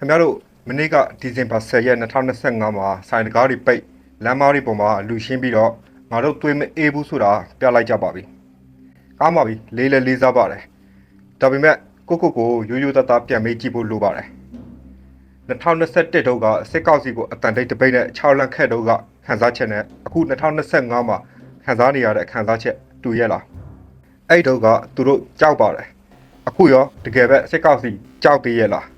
ခင်ဗျားတို့မနေ့ကဒီဇင်ဘာ10ရက်2025မှာစိုင်တကားတွေပိတ်လမ်းမတွေပေါ်မှာလူရှင်းပြီးတော့ငါတို့သွေးမအေးဘူးဆိုတာပြလိုက်ကြပါပြီ။ကောင်းပါပြီလေးလေးလေးစားပါတယ်။ဒါပေမဲ့ကိုကိုကိုရိုးရိုးသားသားပြန်မေးကြည့်ဖို့လိုပါတယ်။2021တုန်းကစစ်ကောက်စီကိုအတန်တိတ်တပိတ်နဲ့6လန့်ခက်တုန်းကခန်းစားချက်နဲ့အခု2025မှာခန်းစားနေရတဲ့ခန်းစားချက်တူရဲ့လား။အဲ့တုန်းကသူတို့ကြောက်ပါတယ်။အခုရောတကယ်ပဲစစ်ကောက်စီကြောက်သေးရဲ့လား။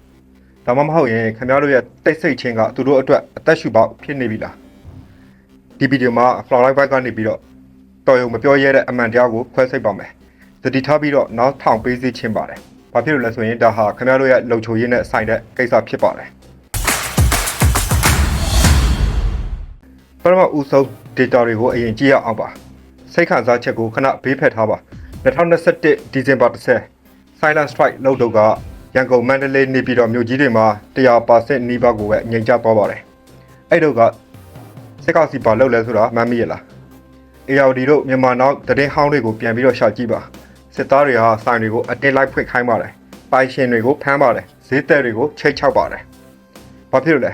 ဒါမှမဟုတ်ရင်ခင်ဗျားတို့ရဲ့တိတ်ဆိတ်ခြင်းကသူတို့အတွက်အသက်ရှူပေါက်ဖြစ်နေပြီလားဒီဗီဒီယိုမှာ Flower Bike ကနေပြီးတော့တော်ရုံမပြောရဲတဲ့အမှန်တရားကိုခွဲစိတ်ပါမယ်သတိထားပြီးတော့နောက်ထောင်ပေးစီခြင်းပါတယ်ဘာဖြစ်လို့လဲဆိုရင်ဒါဟာခင်ဗျားတို့ရဲ့လုံခြုံရေးနဲ့ဆိုင်တဲ့ကိစ္စဖြစ်ပါတယ်ပထမဦးဆုံး data တွေကိုအရင်ကြည့်ရအောင်ပါစိတ်ခံစားချက်ကိုခဏဘေးဖက်ထားပါ2021ဒီဇင်ဘာ10 Silent Strike လုပ်တော့က ရန်ကုန်မန္တလေးနေပြည်တော်မြို့ကြီးတွေမှာ100%နီးပါးကိုပဲငြိမ်ချသွားပါတယ်။အဲ့တော့ကစစ်ကောက်စီပါလောက်လဲဆိုတာမှတ်မိရလား။ ARD တို့မြန်မာနောက်တည်ဟောင်းတွေကိုပြန်ပြီးတော့ရှာကြည့်ပါ။စစ်သားတွေဟာဆိုင်တွေကိုအတင်းလိုက်ဖွင့်ခိုင်းပါတယ်။ပိုင်ရှင်တွေကိုဖမ်းပါတယ်။ဈေးသက်တွေကိုချိတ်ချောက်ပါတယ်။ဘာဖြစ်လို့လဲ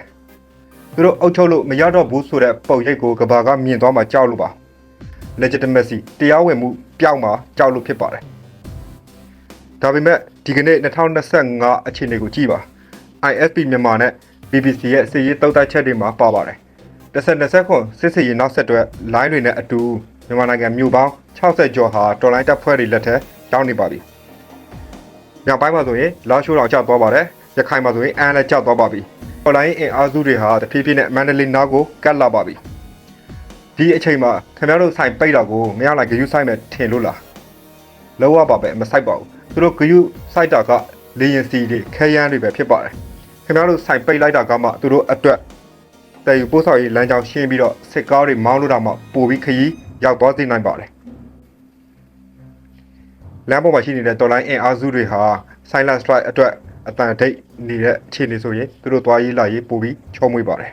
။သူတို့အုပ်ချုပ်လို့မရတော့ဘူးဆိုတဲ့ပုံရိပ်ကိုကဘာကမြင်သွားမှကြောက်လို့ပါ။ legitimacy တရားဝင်မှုပျောက်မှကြောက်လို့ဖြစ်ပါတယ်။ဒါပေမဲ့ ဒီကနေ့2025အခြေအနေကိုကြည့်ပါ ISP မြန်မာနဲ့ BBC ရဲ့စီရေးတောက်တချက်တွေမှာပါပါတယ်။တစ်ဆက်နှစ်ဆက်ခွန်စစ်စီရေးနောက်ဆက်တွဲ line တွေနဲ့အတူမြန်မာနိုင်ငံမြို့ပေါင်း60ကျော်ဟာတော်လိုင်းတပ်ဖွဲ့တွေလက်ထက်ရောက်နေပါပြီ။မြောက်ပိုင်းမှာဆိုရင်လာရှိုးတော်ကျသွားပါတယ်။ရခိုင်မှာဆိုရင်အန်လည်းကျသွားပါပြီ။တော်လိုင်းအင်အားစုတွေဟာတဖြည်းဖြည်းနဲ့မန္တလေးနားကိုကတ်လာပါပြီ။ဒီအချိန်မှာခင်ဗျားတို့ဆိုင်ပိတ်တာကိုမရလိုက်ကြယူဆိုင်မဲ့ထင်လို့လား။လောရပါပဲမဆိုင်ပါဘူး။ သူတို့ဂယုစိုက်တာကလေရင်စီတွေခဲယမ်းတွေပဲဖြစ်ပါတယ်ခင်ဗျားတို့စိုက်ပိတ်လိုက်တာကမှသူတို့အတွက်တည်ယူပို့ဆောင်ရေးလမ်းကြောင်းရှင်းပြီးတော့စစ်ကားတွေမောင်းလို့တော့မှပိုပြီးခရီးရောက်သွားစေနိုင်ပါတယ်လမ်းပေါ်မှာရှိနေတဲ့တော်လိုင်းအင်အားစုတွေဟာ silent strike အတွက်အတန်ဒိတ်နေတဲ့အခြေအနေဆိုရင်သူတို့သွားရေးလာရေးပိုပြီးချုံးမွေးပါတယ်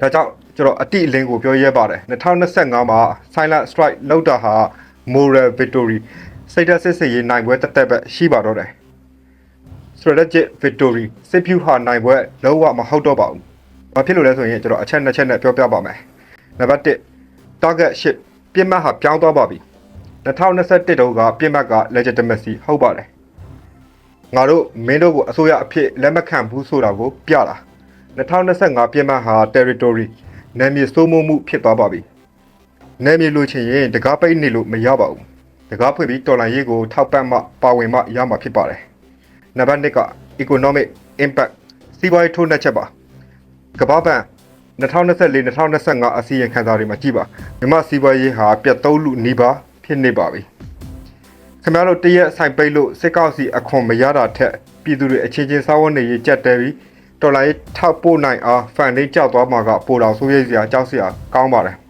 ဒါကြောင့်ကျွန်တော်အတိအလင်းကိုပြောရဲပါတယ်2025မှာ silent strike လောက်တာဟာ moral victory စိတ်ဓာတ်စစ်စစ်ရေးနိုင်ပွဲတက်တက်ပဲရှိပါတော့တယ် strategic victory စစ်ဖြူဟာနိုင်ပွဲလုံးဝမဟုတ်တော့ပါဘူး။ဘာဖြစ်လို့လဲဆိုရင်ကျွန်တော်အချက်နှစ်ချက်နဲ့ပြောပြပါမယ်။နံပါတ်1 target ship ပြစ်မှတ်ဟာပြောင်းသွားပါပြီ။2021တုန်းကပြစ်မှတ်က legitimacy ဟုတ်ပါတယ်။ငါတို့မင်းတို့ကိုအစိုးရအဖြစ်လက်မခံဘူးဆိုတာကိုပြတာ။2025ပြစ်မှတ်ဟာ territory နယ်မြေစိုးမိုးမှုဖြစ်သွားပါပြီ။ နယ်မြေလိုချင်ရင်တကားပိတ်နေလို့မရပါဘူး။တကားဖွင့်ပြီးတော်လန်ရေးကိုထောက်ပံ့မှပါဝင်မှရမှာဖြစ်ပါတယ်။နံပါတ်2က economic impact စီးပွားရေးထိုးနှက်ချက်ပါ။ကမ္ဘာ့ဘဏ်2024-2025အစီရင်ခံစာတွေမှာကြည့်ပါမြန်မာစီးပွားရေးဟာပြတ်သုံးလူနီးပါးဖြစ်နေပါပြီ။ခင်ဗျားတို့တရက်ဆိုင်ပိတ်လို့စစ်ကောက်စီအခွန်မရတာထက်ပြည်သူတွေအချင်းချင်းစားဝတ်နေရေးကြက်တဲပြီးတော်လိုင်းထောက်ပို့နိုင်အားဖန်ဒင်းကြောက်သွားမှာကပိုတော်ဆိုးရိပ်စရာကြောက်စရာကောင်းပါတယ်။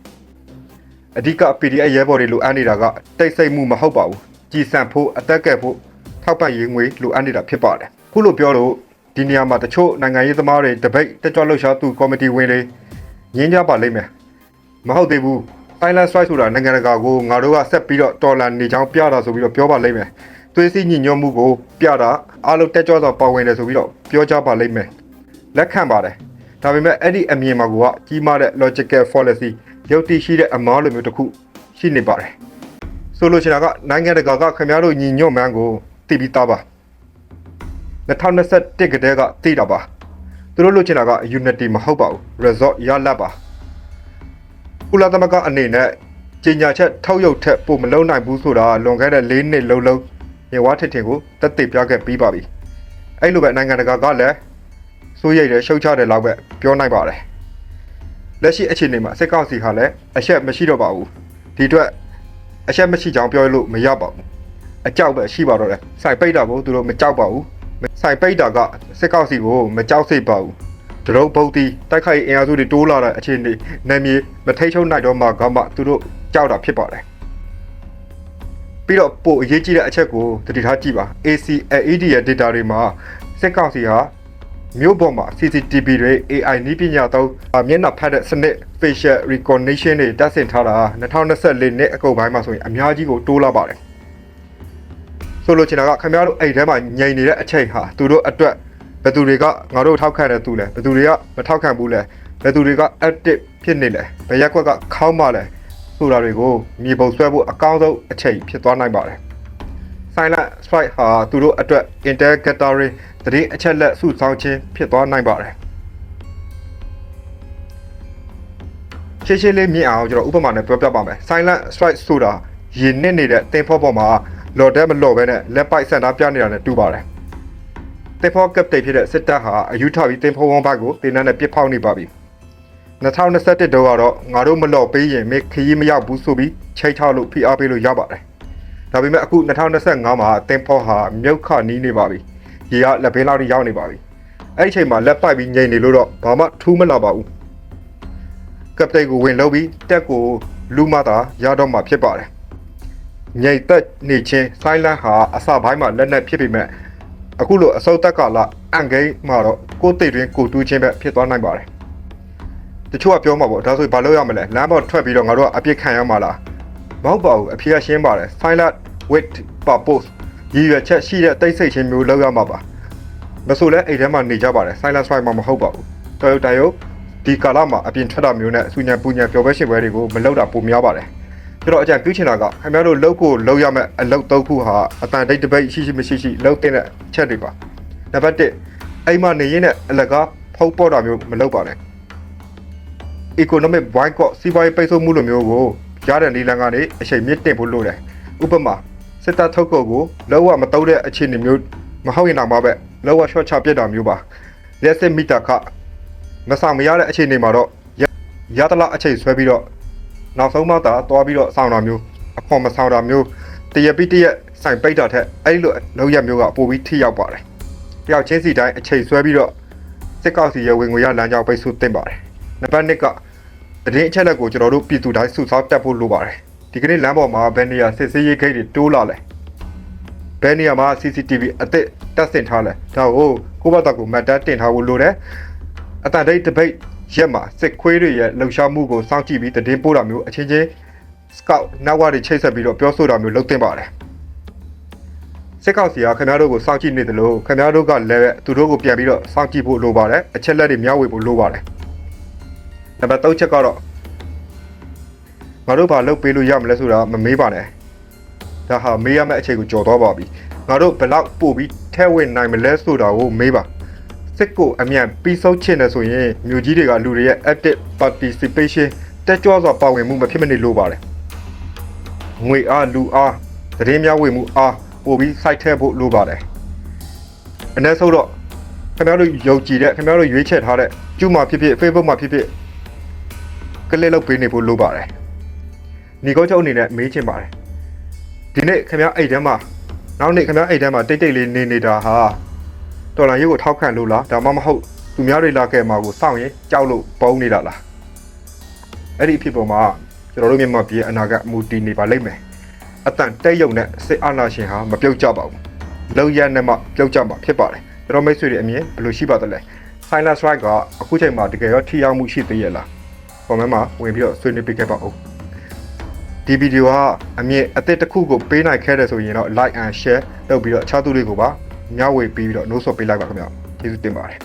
အဓိက PDF ရဲဘော်တွေလိုအပ်နေတာကတိတ်ဆိတ်မှုမဟုတ်ပါဘူး။ကြည်စံဖို့အသက်ကက်ဖို့ထောက်ပံ့ရေးငွေလိုအပ်နေတာဖြစ်ပါတယ်။ခုလိုပြောလို့ဒီနေရာမှာတချို့နိုင်ငံရေးသမားတွေတပိတ်တက်ကြွလှုပ်ရှားသူကော်မတီဝင်တွေငင်းကြပါလိမ့်မယ်။မဟုတ်သေးဘူး။ Silent Strike ဆိုတာနိုင်ငံတကာကိုငါတို့ကဆက်ပြီးတော့တော်လန်နေချောင်းပြတာဆိုပြီးတော့ပြောပါလိမ့်မယ်။သွေးစည်းညီညွတ်မှုကိုပြတာအားလုံးတက်ကြွစွာပါဝင်တယ်ဆိုပြီးတော့ပြောကြပါလိမ့်မယ်။လက်ခံပါတယ်။ဒါပေမဲ့အဲ့ဒီအမြင်မှာကကြီးမားတဲ့ logical fallacy ရုပ်တည်ရှိတဲ့အမားလိုမျိုးတစ်ခုရှိနေပါတယ်။ဆိုလိုချင်တာကနိုင်ငံတကာကခင်ဗျားတို့ညီညွတ်မှန်းကိုသိပြီးသားပါ2021ကတည်းကသိတာပါသူတို့လိုချင်တာက unity မဟုတ်ပါဘူး resort ရလတ်ပါကုလသမဂ္ဂအနေနဲ့ကြီးညာချက်ထောက်ရုပ်ထက်ပိုမလုံးနိုင်ဘူးဆိုတာလွန်ခဲ့တဲ့၄နှစ်လုံးလုံးရေဝါထစ်ထင်ကိုတက်သိပြခဲ့ပြီးပါပြီအဲ့လိုပဲနိုင်ငံတကာကလည်းစိုးရိမ်တယ်ရှုတ်ချတယ်လောက်ပဲပြောနိုင်ပါတယ် လက်ရှိအခြေအနေမှာစစ်ကောင်စီဟာလည်းအရှက်မရှိတော့ပါဘူးဒီအတွက်အရှက်မရှိကြောင်းပြောလို့မရပါဘူးအကြောက်ပဲရှိပါတော့တယ်စိုက်ပိတ်တာကိုသူတို့မကြောက်ပါဘူးစိုက်ပိတ်တာကစစ်ကောက်စီကိုမကြောက်စိတ်ပါဘူးဒရုပ်ပုတ်တီတိုက်ခိုက်အင်အားစုတွေတိုးလာတဲ့အခြေအနေနယ်မြေမထိတ်ချုံနိုင်တော့မှကမှသူတို့ကြောက်တာဖြစ်ပါတယ်ပြီးတော့ပို့အရေးကြီးတဲ့အချက်ကိုတတိထားကြည့်ပါ AC LED ရဲ့ data တွေမှာစစ်ကောက်စီဟာ မြို့ပေါ်မှာ CCTV တွေ AI နည်းပညာသုံးမျက်နှာဖတ်တဲ့စနစ် facial recognition တွေတက်ဆင်ထားတာ2024နှစ်အကုန်ပိုင်းမှာဆိုရင်အများကြီးကိုတိုးလာပါတယ်ဆိုလိုချင်တာကခင်ဗျားတို့အဲ့ထဲမှာငြိမ်နေတဲ့အချိန်ဟာသူတို့အတွက်ဘယ်သူတွေကငါတို့ထောက်ခံတယ်သူလဲဘယ်သူတွေကမထောက်ခံဘူးလဲဘယ်သူတွေက active ဖြစ်နေလဲဘယ်ရက်ကွက်ကခေါင်းမလဲဆိုတာတွေကိုမြေပုံဆွဲဖို့အကောင်းဆုံးအချိန်ဖြစ်သွားနိုင်ပါတယ် Silent Strike ဟာသူတို့အတွက် intergalactic သ တင်းအချက်လက်စုဆောင်းခြင်းဖြစ်သွားနိုင်ပါတယ်ရှင်းရှင်းလေးမြင်အောင်ကျွန်တော်ဥပမာနဲ့ပြောပြပါမယ် Silent Strike ဆိုတာရင်းနစ်နေတဲ့တင်ဖောပေါ်မှာလော်တဲ့မလော်ပဲနဲ့လက်ပိုက်စံသားပြနေတာနဲ့တူပါတယ်တင်ဖောကပ်တိတ်ဖြစ်တဲ့စစ်တပ်ဟာအယူထပြီးတင်ဖောဝန်းဘက်ကိုတင်နန်းနဲ့ပစ်ဖောက်နေပါပြီ2021တုန်းကတော့ငါတို့မလော်ပေးရင်မေခရီးမရောက်ဘူးဆိုပြီးချိတ်ထောက်လို့ဖိအားပေးလို့ရပါတယ်ဒါပေမဲ့အခု2025မှာတင်ဖောဟာမြုပ်ခနီးနေပါပြီ။ ရေကလက်ဘင်းလောက်ထိရောက်နေပါပြီ။အဲ့ဒီအချိန်မှာလက်ပိုက်ပြီးငြိမ်နေလို့တော့ဘာမှထူးမလာပါဘူး။ကပတိန်ကိုဝင်လုံးပြီးတက်ကိုလူမသာရတော့မှဖြစ်ပါတယ်။ငြိမ်သက်နေချင်း silent ဟာအစပိုင်းမှာလက်နဲ့ဖြစ်ပေမဲ့အခုလိုအစုပ်တက်ကလာအန်ဂိမ်းမှာတော့ကိုယ်တိတ်တွင်ကိုတူးချင်းပဲဖြစ်သွားနိုင်ပါတယ်။တချို့ကပြောမှာပေါ့ဒါဆိုရင်ဘာလုပ်ရမလဲလမ်းပေါ်ထွက်ပြီးတော့ငါတို့ကအပြစ်ခံရမှာလားမဟုတ်ပါဘူးအဖြေကရှင်းပါတယ် silent with purpose ရည်ရွယ်ချက်ရှိတဲ့တိတ်ဆိတ်ခြင်းမျိုးလောက်ရမှာပါမဆိုလဲအိမ်ထဲမှာနေကြပါတယ် silent strike မှာမဟုတ်ပါဘူး Toyota ရုပ်ဒီကာလမှာအပြင်ထွက်တာမျိုးနဲ့အဆူညံပူညံပျော်ပွဲရှင်ပွဲတွေကိုမလုပ်တာပိုများပါတယ်ကျွန်တော်အကြံပြုချင်တာကခင်ဗျားတို့လုပ်ကိုလုပ်ရမယ့်အလုပ်သုံးခုဟာအတန်တိတ်တပိတ်ရှိရှိမရှိရှိလုပ်တဲ့ချက်တွေပါနံပါတ်1အိမ်မှာနေရင်းနဲ့အလကားဖုတ်ပေါ်တာမျိုးမလုပ်ပါနဲ့ economic boycott စီးပွားရေးပိတ်ဆို့မှုလိုမျိုးကိုရတဲ့နည်းလမ်းကနေအချိန်မြင့်တင်ဖို့လိုတယ်။ဥပမာ စစ်တပ်ထုတ်ကုန်ကိုလောကမတုံးတဲ့အခြေအနေမျိုးမဟုတ်ရင်တော့မှပဲလောက short ချပြစ်တာမျိုးပါ။လက်စစ်မီတာခမဆောင်မရတဲ့အခြေအနေမှာတော့ရရတလားအချိန်ဆွဲပြီးတော့နောက်ဆုံးမှသာသွားပြီးတော့စောင်းတာမျိုးအခွန်မဆောင်တာမျိုးတရပိတရက်စိုင်ပိတ်တာထက်အဲ့လိုလောက်ရမျိုးကပိုပြီးထိရောက်ပါတယ်။တယောက်ချင်းစီတိုင်းအချိန်ဆွဲပြီးတော့စစ်ကောက်စီရဝင်ငွေရလမ်းကြောင်းပိတ်ဆို့တင်ပါတယ်။နံပါတ်1ကတရင်အချက်လက်ကိုကျွန်တော်တို့ပြည်သူတိုင်းစုဆောင်းတက်ဖို့လိုပါတယ် ဒီကနေ့လမ်းပေါ်မှာဘယ်နေရာစစ်ဆေးရေးဂိတ်တွေတိုးလာလဲဘယ်နေရာမှာ CCTV အသစ်တက်ဆင်ထားလဲဒါကိုကိုယ့်ဘက်ကကိုမတ်တက်တင်ထားဖို့လိုတယ်အတန်တိတ်တပိတ်ရက်မှာစစ်ခွေးတွေရဲ့လှုပ်ရှားမှုကိုစောင့်ကြည့်ပြီးတည်ပို့တာမျိုးအချင်းချင်း scout နောက်ဝတွေချိတ်ဆက်ပြီးတော့ပြောဆိုတာမျိုးလုပ်သင့်ပါတယ်စစ်ကောက်စီကခင်ဗျားတို့ကိုစောင့်ကြည့်နေတယ်လို့ခင်ဗျားတို့ကလည်းသူတို့ကိုပြန်ပြီးတော့စောင့်ကြည့်ဖို့လိုပါတယ်အချက်လက်တွေမျှဝေဖို့လိုပါတယ်နံပါတ်3ချက်ကတော့ ငါတို့ဘာလုပ်ပေးလို့ရမလဲဆိုတာမမေးပါနဲ့ဒါဟာမေးရမယ့်အချိန်ကိုကြော်သွားပါပြီငါတို့ဘယ်လောက်ပို့ပြီးထဲဝင်နိုင်မလဲဆိုတာကိုမေးပါစစ်ကိုအမြန်ပြီးဆုံးချင်တယ်ဆိုရင်မြို့ကြီးတွေကလူတွေရဲ့ active participation တက်ကြွစွာပါဝင်မှုမဖြစ်မနေလိုပါတယ်ငွေအားလူအားသတင်းများဝေမှုအားပို့ပြီး site ထည့်ဖို့လိုပါတယ်အနည်းဆုံးတော့ခင်ဗျားတို့ယုံကြည်တဲ့ခင်ဗျားတို့ရွေးချယ်ထားတဲ့ကျူမှာဖြစ်ဖြစ် Facebook မှာဖြစ်ဖြစ်ကလစ်လုပ်ပေးနေဖို့လိုပါတယ်။ ညီကုန်းချုပ်အနေနဲ့မေးချင်ပါတယ်။ဒီနေ့ခင်ဗျားအိတ်ထဲမှာနောက်နေ့ခင်ဗျားအိတ်ထဲမှာတိတ်တိတ်လေးနေနေတာဟာတော်လာရုပ်ကိုထောက်ခံလို့လားဒါမှမဟုတ်သူများတွေလာခဲ့မှာကိုစောင့်ရင်ကြောက်လို့ပုံနေတာလား။အဲ့ဒီအဖြစ်ပေါ်မှာကျွန်တော်တို့မြန်မာပြည်ရဲ့အနာဂတ်အမူတည်နေပါလိမ့်မယ်။အတန်တက်ယုံနဲ့စစ်အာဏာရှင်ဟာမပြုတ်ကြပါဘူး။လုံရနဲ့မှပြုတ်ကြမှာဖြစ်ပါတယ်။ကျွန်တော်မိတ်ဆွေတွေအမြင်ဘယ်လိုရှိပါသလဲ။ Silent Strike ကအခုချိန်မှာတကယ်ရောထိရောက်မှုရှိသေးရဲ့လား။ comment မှာဝင်ပြီးတော့ဆွေးနွေးပေးခဲ့ပါဦး ဒီဗီဒီယိုကအမြင့်အသစ်တစ်ခုကိုပေးနိုင်ခဲ့တယ်ဆိုရင်တော့ like and share လုပ်ပြီးတော့အခြားသူတွေကိုပါမျှဝေပေးပြီးတော့နှိုးဆော်ပေးလိုက်ပါခင်ဗျာကျေးဇူးတင်ပါတယ်